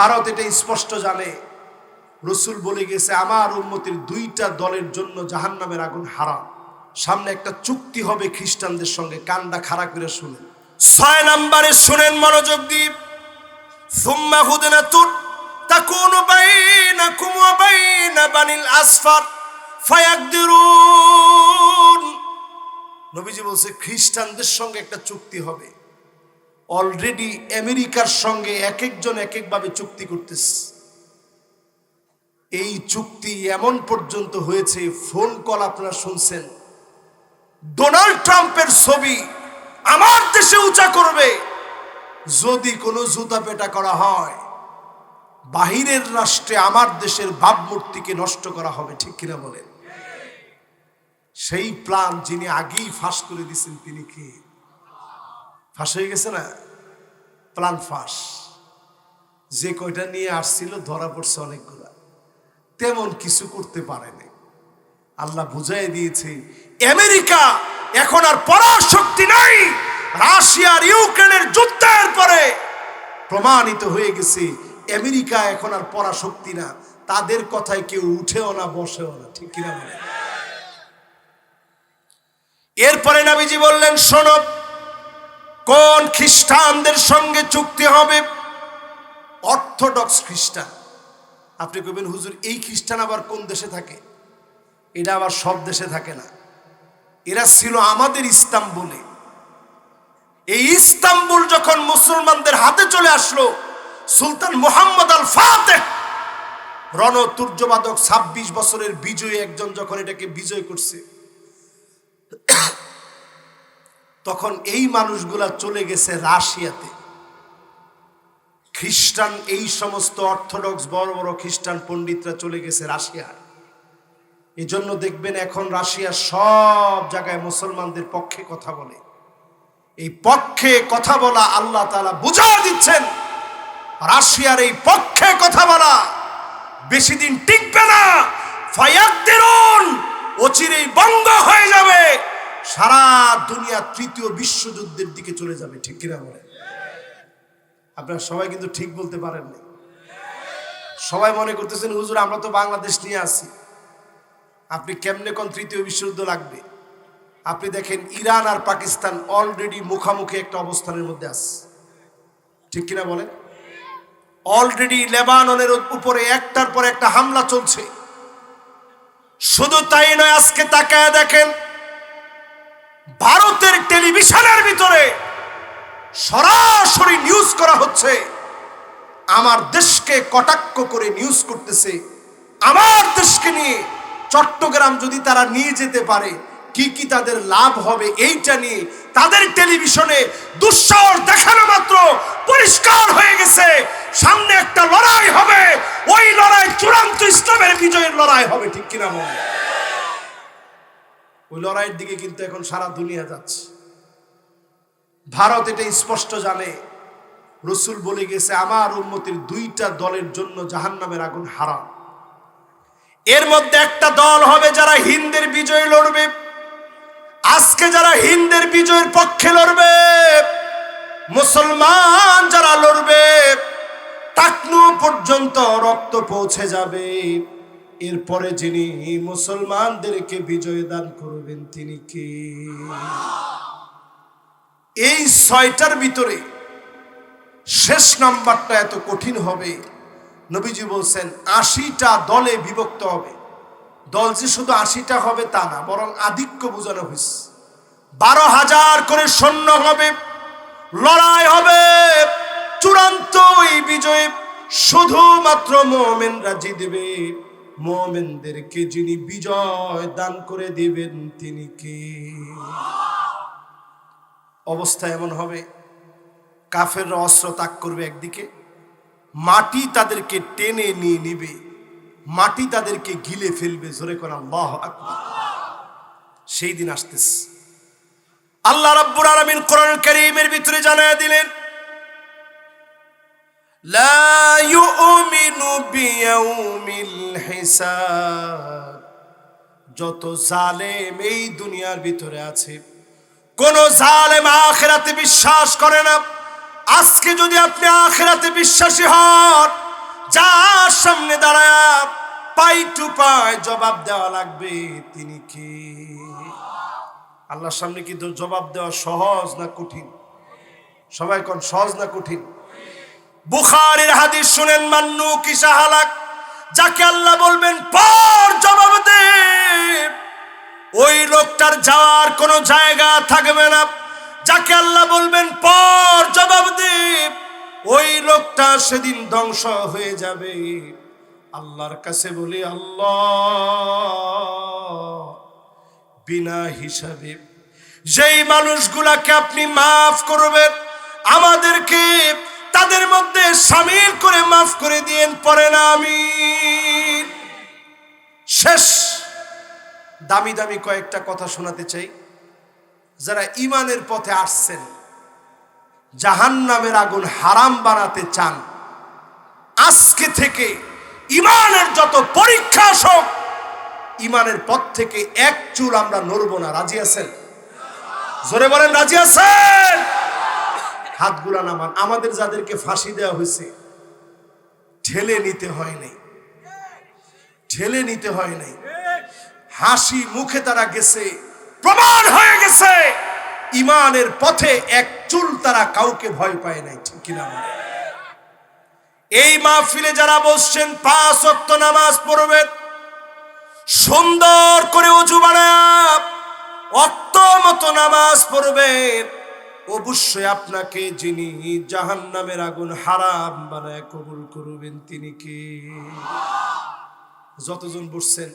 ভারত এটা স্পষ্ট জানে। রসুল বলে গেছে, আমার উন্মতির দুইটা দলের জন্য জাহান্নামের আগুন হারাম। সামনে একটা চুক্তি হবে খ্রিস্টানদের সঙ্গে কানটা খাড়া করে শুনেন। ছয় নাম্বারে শুনেন মনোযোগ দ্বীপ সুম্মা হুদেনা হুদনাতুন তাকুনু বাইনাকুম ওয়া বাইনা বানিল আসফার ফায়াকদিরুন। নবীজি বলছে, খ্রিস্টানদের সঙ্গে একটা চুক্তি হবে। অলরেডি আমেরিকার সঙ্গে এক একজন এক একভাবে চুক্তি করতেছে। এই চুক্তি এমন পর্যন্ত হয়েছে ফোন কল আপনারা শুনছেন। ডোনাল্ড ট্রাম্পের ছবি আমার দেশে উঁচা করবে। যদি কোনো জুতা পেটা করা হয়, বাহিরের রাষ্ট্রে আমার দেশের ভাবমূর্তিকে নষ্ট করা হবে, ঠিক কিনা বলেন? সেই প্ল্যান যিনি আগেই ফাঁস করে দিয়েছেন, তিনি কি? ফাঁস হয়ে গেছে না? প্লান ফাঁস। যে কয়টা নিয়ে আসছিল ধরা পড়ছে অনেকগুলা। তেমন কিছু করতে পারেনি আল্লাহ বুঝাই দিয়েছে, আমেরিকা এখন আর পরার শক্তি নাই। রাশিয়ার ইউক্রেনের যুদ্ধের পরে প্রমাণিত হয়ে গেছে, আমেরিকা এখন আর পরা শক্তি না। তাদের কথায় কেউ উঠেও না, বসেও না, ঠিক কিনা বলে? এরপরে নাবিজি বললেন, শোনো কোন খ্রিস্টানদের সঙ্গে চুক্তি হবে? অর্থোডক্স খ্রিস্টান। আপনি কবেন হুজুর, এই খ্রিস্টান আবার কোন দেশে থাকে? এটা আবার সব দেশে থাকে না। এরা ছিল আমাদের ইস্তাম্বুলে। এই ইস্তাম্বুল যখন মুসলমানদের হাতে চলে আসলো, সুলতান মোহাম্মদ আল ফাতেহ রণতুর্যবাদক ছাব্বিশ বছরের বিজয়ী একজন যখন এটাকে বিজয় করছে তখন এই মানুষগুলা চলে গেছে রাশিয়াতে। খ্রিস্টান, এই সমস্ত অর্থোডক্স বড় বড় খ্রিস্টান পণ্ডিতরা চলে গেছে রাশিয়ার এই জন্য দেখবেন এখন রাশিয়া সব জায়গায় মুসলমানদের পক্ষে কথা বলে। এই পক্ষে কথা বলা আল্লাহ তালা বুঝা দিচ্ছেন, রাশিয়ার এই পক্ষে কথা বলা। বেশি দিন টিকবে না, ফায়াকদিরুন, অচিরেই বন্ধ হয়ে যাবে। সারা দুনিয়া তৃতীয় বিশ্বযুদ্ধের দিকে চলে যাবে, ঠিক কিনা বলে আপনারা সবাই কিন্তু ঠিক বলতে পারেননি সবাই মনে করতেছেন, হুজুর, আমরা তো বাংলাদেশ নিয়ে আছি। আপনি কেমনে কোন তৃতীয় বিশ্বযুদ্ধ লাগবে? আপনি দেখেন, ইরান আর পাকিস্তান অলরেডি মুখামুখি একটা অবস্থানের মধ্যে আছে। ঠিক কিনা বলেন? অলরেডি লেবাননের উপরে একটার পর একটা হামলা চলছে। শুধু তাই নয়, আজকে তাকায় দেখেন ভারতের টেলিভিশনের ভিতরে সরাসরি নিউজ করা হচ্ছে। আমার দেশকে কটাক্ষ করে নিউজ করতেছে। আমার দেশকে নিয়ে চট্টগ্রাম যদি তারা নিয়ে যেতে পারে, কি কি তাদের লাভ হবে এইটা নিয়ে তাদের টেলিভিশনে দুঃসাহস দেখানো মাত্র পরিষ্কার হয়ে গেছে। সামনে একটা লড়াই হবে। ওই লড়াই চূড়ান্ত ইসলামের বিজয়ের লড়াই হবে, ঠিক কিনা মনে ওই লড়াইয়ের দিকে কিন্তু এখন সারা দুনিয়া যাচ্ছে। ভারত এটা স্পষ্ট জানে। রসুল বলে গেছে, আমার উন্মতির দুইটা দলের জন্য জাহান্নামের আগুন হারাম। এর মধ্যে একটা দল হবে যারা হিন্দের বিজয় লড়বে। আজকে যারা হিন্দের বিজয়ের পক্ষে লড়বে, মুসলমান যারা লড়বে, টাকনু পর্যন্ত রক্ত পৌঁছে যাবে। এরপরে যিনি মুসলমানদেরকে বিজয় দান করবেন, তিনি কে? এই ছয়টার ভিতরে শেষ নাম্বারটা এত কঠিন হবে। নবীজি বলছেন, আশিটা দলে বিভক্ত হবে। দল যে শুধু আশিটা হবে তা না, বরং আধিক্য বোঝানো হয়েছে। বারো হাজার করে সৈন্য হবে, লড়াই হবে। চূড়ান্ত এই বিজয় শুধুমাত্র মোমেনরা জিতবে। মোমেনদেরকে যিনি বিজয় দান করে দিবেন, তিনি কে? অবস্থা এমন হবে কাফের অস্ত্র তাক করবে একদিকে, মাটি তাদেরকে টেনে নিয়ে নিবে, মাটি তাদেরকে গিলে ফেলবে, জোরে করে আল্লাহ আকবার। সেই দিন আসতেছে। আল্লাহ রাব্বুল আলামিন কোরআন কারীমের ভিতরে জানায় দিলেন লা ইউমিনু বিয়াউমিল হিসাব। যত জালেম এই দুনিয়ার ভিতরে আছে, কোন জালেম আখেরাতে বিশ্বাস করে না। আজকে যদি আপনি আখেরাতে বিশ্বাসী হন, যার সামনে দাঁড়ায় পাই টু পাই জবাব দেওয়া লাগবে, তিনি কি? আল্লাহর সামনে কিন্তু জবাব দেওয়া সহজ না কঠিন? সবাই কোন সহজ না কঠিন? বুখারের হাদিস শুনেন, মান্নু কিসা হালাক যাকে আল্লাহ বলবেন, পর জবাব দে। ওই লোকটার যাওয়ার কোনো জায়গা থাকবে না। যাকে আল্লাহ বলবেন, পর জবাব দে। ওই লোকটা সেদিন ধ্বংস হয়ে যাবে। আল্লাহর কাছে বলি, আল্লাহ, বিনা হিসাবে যেই মানুষগুলাকে আপনি মাফ করবেন, আমাদেরকে তাদের মধ্যে সামিল করে মাফ করে দিয়েন পরে না আমি শেষ। দামি দামি কয়েকটা কথা শোনাতে চাই। যারা ইমানের পথে আসছেন জাহান নামের আগুন হারাম বানাতে চান, আজকে থেকে ইমানের যত পরীক্ষা আসক ইমানের পথ থেকে এক চুল আমরা নড়ব না। রাজি আছেন? জোরে বলেন, রাজি আছেন? হাতগুলা নামান। আমাদের যাদেরকে ফাঁসি দেওয়া হয়েছে, ঠেলে নিতে হয় নাই। ঠেলে নিতে হয় নাই। হাসি মুখে তারা গেছে, প্রমাণ হয়ে গেছে। ইমানের পথে এক চুল তারা কাউকে ভয় পায় নাই, ঠিক কিনা এই মাহফিলে যারা বসছেন, পাঁচ অক্ত নামাজ পড়বেন। সুন্দর করে উজু বানায় অক্ত মতো নামাজ পড়বেন। অবশ্যই আপনাকে যিনি জাহান নামের আগুন হারাম বানায় কবুল করবেন তিনি কি? যতজন বসছেন,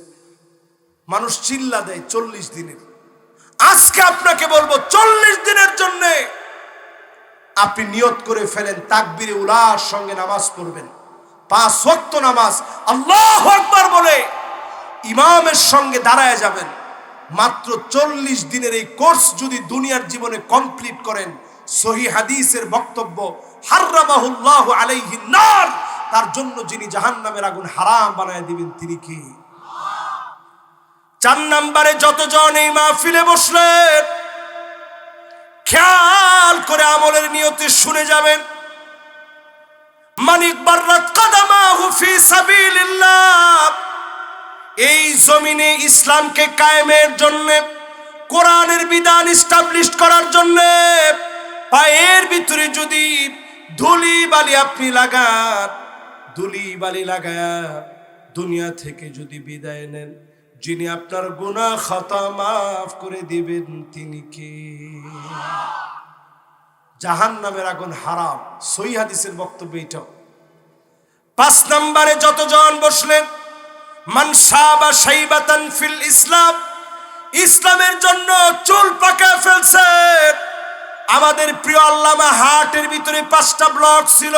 মানুষ চিল্লা দেয় চল্লিশ দিনের। আজকে আপনাকে বলব চল্লিশ দিনের জন্যে আপনি নিয়ত করে ফেলেন, তাকবিরে উলার সঙ্গে নামাজ পড়বেন। পাঁচ নামাজ, আল্লাহ আকবার বলে ইমামের সঙ্গে দাঁড়ায় যাবেন। মাত্র চল্লিশ দিনের এই কোর্স যদি দুনিয়ার জীবনে কমপ্লিট করেন, সহি হাদিসের বক্তব্য হার্রামাহুল্লাহ আলাইহি নার, তার জন্য যিনি জাহান্নামের আগুন হারাম বানায় দিবেন, তিনি কি? চার নাম্বারে যতজন এই মাহফিলে বসলেন, খেয়াল করে আমলের নিয়তে শুনে যাবেন। মানিক বার্রাত কাদামাহু জমিনে ইসলামকে কায়েমের জন্য, কোরআনের বিধান স্টাবলিশ করার জন্য, পায়ের ভিতরে যদি ধুলি বালি আপনি লাগান ধুলি বালি লাগায়া দুনিয়া থেকে যদি বিদায় নেন, যিনি আপনার গুনাহ খাতা মাফ করে দিবেন, তিনি কে? জাহান নামের আগুন হারাম। সই হাদিসের বক্তব্য এটাও পাঁচ নম্বরে যতজন বসলেন মানসা বা সাইবাতান ফিল ইসলাম, ইসলামের জন্য চুল পাকা ফেলছে। আমাদের প্রিয় আল্লামা হার্টের ভিতরে পাঁচটা ব্লক ছিল।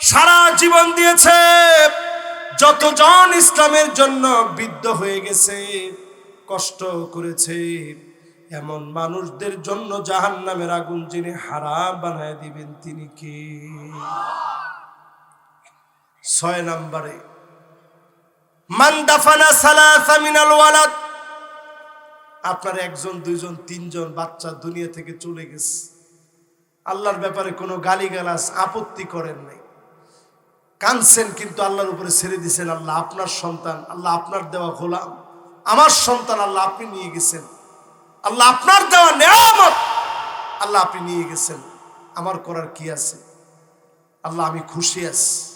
সারা জীবন দিয়েছে। যতজন ইসলামের জন্য বিদ্ধ হয়ে গেছে, কষ্ট করেছে, এমন মানুষদের জন্য জাহান নামের আগুন যিনি হারাম বানায় দিবেন তিনি কি? ছয় নম্বরে আপনার একজন, দুইজন, তিনজন বাচ্চা দুনিয়া থেকে চলে গেছে। আল্লাহর ব্যাপারে কোনো গালিগালাজ, আপত্তি করেন নাই। কানছেন কিন্তু আল্লাহর উপরে ছেড়ে দিছেন, আল্লাহ আপনার সন্তান, আল্লাহ আপনার দেওয়া গোলাম। আমার সন্তান আল্লাহ আপনি নিয়ে গেছেন। আল্লাহ আপনার দেওয়া নেয়ামত আল্লাহ আপনি নিয়ে গেছেন। আমার করার কি আছে? আল্লাহ আমি খুশি আছি।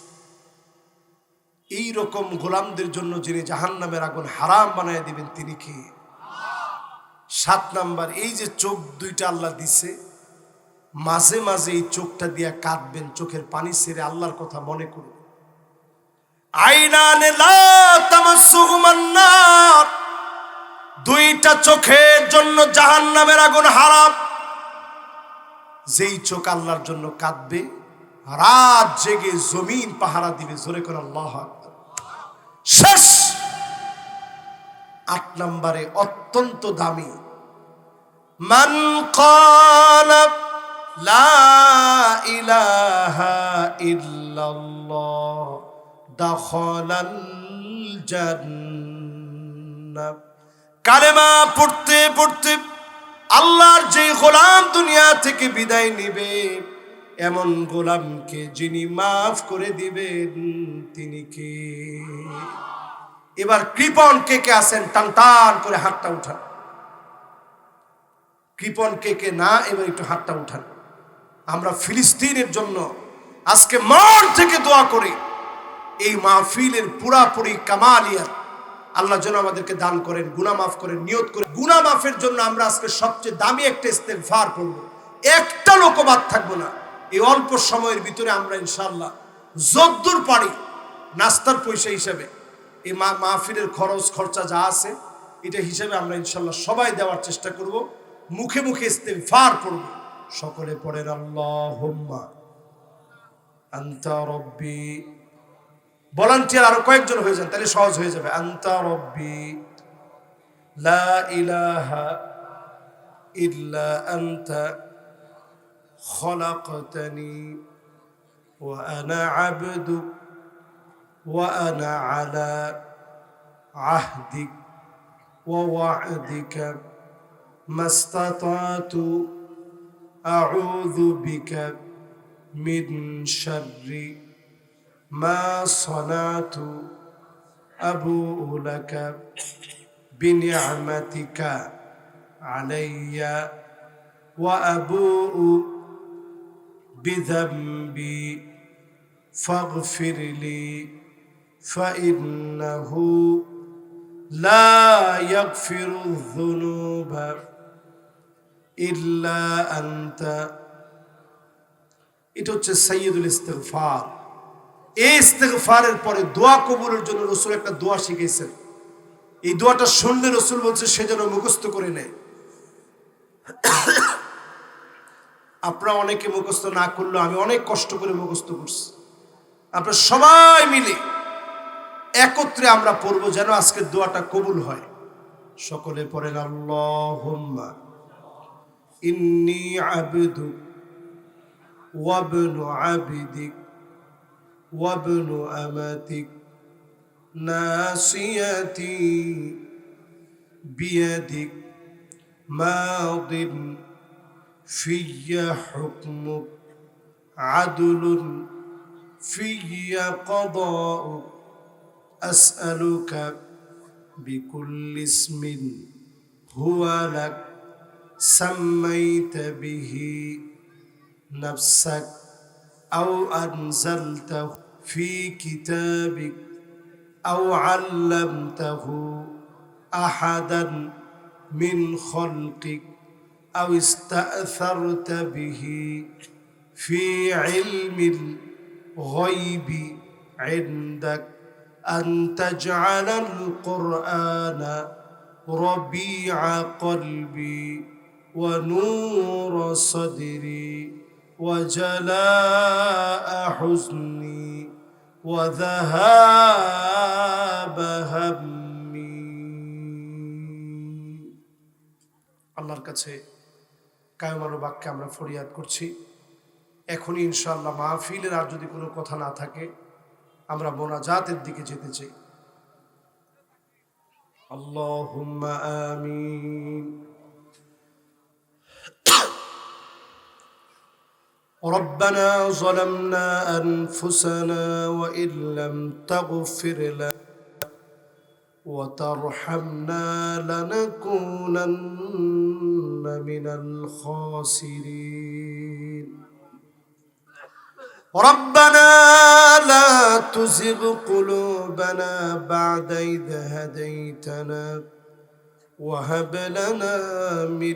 এই রকম গোলামদের জন্য যিনি জাহান্নামের আগুন হারাম বানায় দিবেন, তিনি কি? সাত নাম্বার, এই যে চোখ দুইটা আল্লাহ দিছে, মাঝে মাঝে এই চোখটা দিয়ে কাঁদবেন চোখের পানি ছেড়ে আল্লাহর কথা মনে করুন। দুইটা চোখের জন্য জাহান্নামের আগুন হারাম। যেই চোখ আল্লাহর জন্য কাঁদবে, রাত জেগে জমিন পাহারা দিবে, জোরে করে আল্লাহ। শেষ। আট নম্বরে অত্যন্ত দামি। মান কলাপ লা ইলাহা ইল্লাল্লাহ দখলাল জান্নাত কালেমা পড়তে পড়তে আল্লাহর যে গোলাম দুনিয়া থেকে বিদায় নিবে। এমন গোলামকে যিনি মাফ করে দিবেন, তিনি কে? এবার কৃপন কে কে আছেন? টান টান করে হাতটা উঠান। কৃপন কে কে না, এবার একটু হাতটা উঠান। আমরা ফিলিস্তিনের জন্য আজকে মন থেকে দোয়া করি, এই মাহফিলের পুরাপুরি কামালিয়াত আল্লাহ যেন আমাদেরকে দান করেন গুনা মাফ করেন, নিয়ত করে গুনা মাফের জন্য আমরা আজকে সবচেয়ে দামি একটা ইস্তেগফার করব একটা লোক বাদ থাকব না। এই অল্প সময়ের ভিতরে আমরা ইনশাল্লাহ যদ্দূর পারি নাস্তার পয়সা হিসাবে এই মা মাহফিলের খরচ, খরচা যা আছে, এটা হিসাবে আমরা ইনশাল্লাহ সবাই দেওয়ার চেষ্টা করব। মুখে মুখে ইস্তেগফার করব সকলে পড়েন আনতা রব্বি ভলান্টিয়ার আরও কয়েকজন হয়ে যান, তাহলে সহজ হয়ে যাবে। আন্তা রব্বি লা ইলাহা ইল্লা আনতা خلقتني وأنا عبدك وأنا على عهدك ووعدك ما استطعت أعوذ بك من شر ما صنعت أبوء لك بنعمتك علي وأبوء بذنبي فاغفر لي فإنه لا يغفر الذنوب إلا أنت এটা হচ্ছে সৈয়দুল ইস্তেগফার এই ইস্তেগফারের পরে দোয়া কবুলের জন্য রসুল একটা দোয়া শিখেছেন এই দোয়াটা শুনলে রসুল বলছে সে যেন মুখস্থ করে নেয় আপনারা অনেকে মুখস্থ না করলেও আমি অনেক কষ্ট করে মুখস্থ করছি। আপনার সবাই মিলে একত্রে আমরা পড়ব যেন আজকের দোয়াটা কবুল হয়। সকলে পড়েন, আল্লাহুম্মা ইন্নি ওয়াবনু আমাতিক নাসিয়াতি বিয়াদিক মাদিন في حكمك عدل في قضاءك أسألك بكل اسم هو لك سميت به نفسك أو أنزلته في كتابك أو علمته أحدا من خلقك أو استأثرت به في علم الغيب عندك أن تجعل القرآن ربيع قلبي ونور صدري وجلاء حزني وذهاب همي আল্লাহর কাছে কায়মানো বাক্যে আমরা ফরিয়াদ করছি এখনই ইনশাআল্লাহ মাহফিলের আর যদি কোনো কথা না থাকে আমরা মোনাজাতের দিকে যেতে চাই আল্লাহুম্মা আমিন ربنا ظلمنا أنفسنا وإن لم تغفر لنا وترحمنا لنكونن من الخاسرين. ربنا لا تزغ قلوبنا بعد إذ هديتنا وهب لنا من